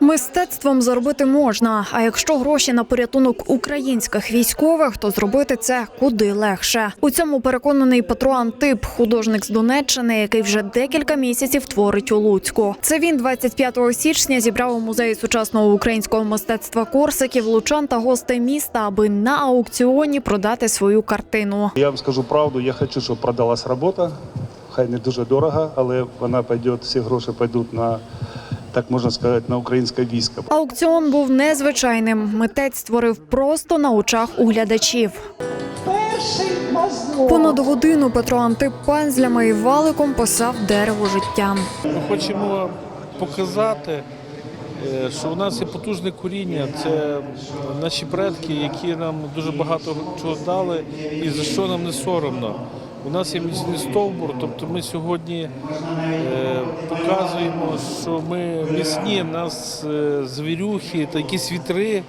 Мистецтвом заробити можна. А якщо гроші на порятунок українських військових, то зробити це куди легше. У цьому переконаний Петро Антип, художник з Донеччини, який вже декілька місяців творить у Луцьку. Це він 25 січня зібрав у музеї сучасного українського мистецтва Корсиків лучан та гостей міста, аби на аукціоні продати свою картину. Я вам скажу правду, я хочу, щоб продалась робота. Хай не дуже дорого, але вона піде, всі гроші підуть на, так можна сказати, на українське військо. Аукціон був незвичайним. Митець створив просто на очах у глядачів. Понад годину Петро Антип пензлями і валиком писав дерево життя. Ми хочемо показати, е, що у нас є потужне коріння. Це наші предки, які нам дуже багато чого дали, і за що нам не соромно. У нас є міцний стовбур, тобто ми сьогодні е, показуємо, що ми міцні, нас е, звірюхи та якісь вітри,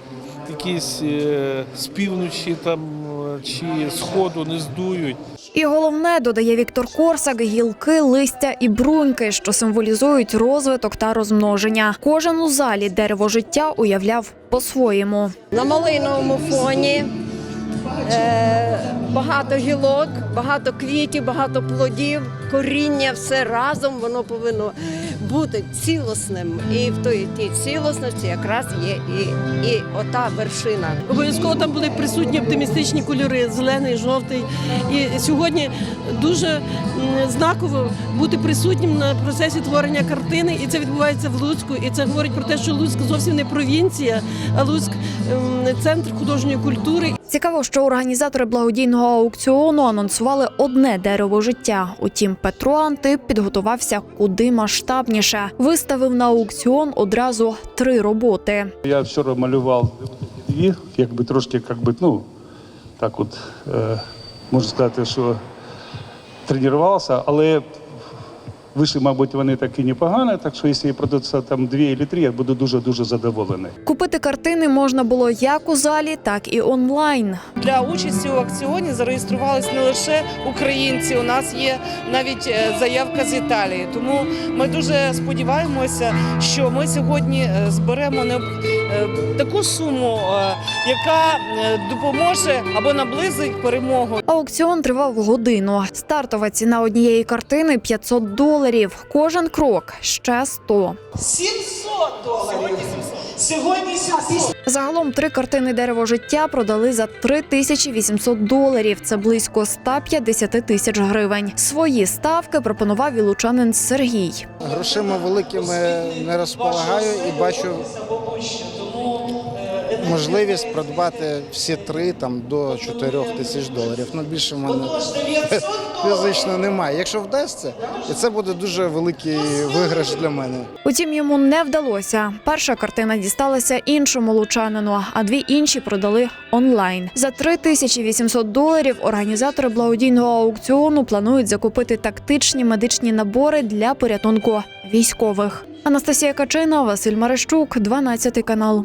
якісь е, з півночі там чи сходу не здують. І головне, додає Віктор Корсак, гілки, листя і бруньки, що символізують розвиток та розмноження. Кожен у залі дерево життя уявляв по-своєму. На малиновому фоні е, багато гілок, багато квітів, багато плодів, коріння, все разом воно повинно бути цілісним. І в той тій цілісності якраз є і, і ота вершина. Обов'язково там були присутні оптимістичні кольори, зелений, жовтий. І сьогодні дуже знаково бути присутнім на процесі творення картини. І це відбувається в Луцьку. І це говорить про те, що Луцьк зовсім не провінція, а Луцьк центр художньої культури. Цікаво, що організатори благодійного аукціону анонсували одне дерево життя. Утім, Петро Антип підготувався куди масштабніше. Виставив на аукціон одразу три роботи. Я вчора малював дві, якби трошки, якби, ну, так от, е, можна сказати, що тренувався, але вийшли, мабуть, вони такі непогані, так що якщо продаться там дві або три, я буду дуже-дуже задоволений. Купити картини можна було як у залі, так і онлайн. Для участі у акціоні зареєструвались не лише українці. У нас є навіть е, заявка з Італії. Тому ми дуже сподіваємося, що ми сьогодні е, зберемо не- е, таку суму, е, яка е, допоможе або наблизить перемогу Аукціон тривав годину. Стартова ціна однієї картини 500 доларів. Кожен крок ще 100. 700 доларів. Сьогодні 700. Загалом три картини дерево життя продали за 3800 доларів. Це близько 150 тисяч гривень. Свої ставки пропонував і лучанин Сергій. Грошима великими не розполагаю і бачу можливість придбати всі три там до 4 тисяч доларів. Ну більше в мене фізично немає. Якщо вдасться, і це буде дуже великий виграш для мене. Утім, йому не вдалося. Перша картина дісталася іншому лучанину, а дві інші продали онлайн. За 3800 доларів організатори благодійного аукціону планують закупити тактичні медичні набори для порятунку військових. Анастасія Качина, Василь Марещук, 12 канал.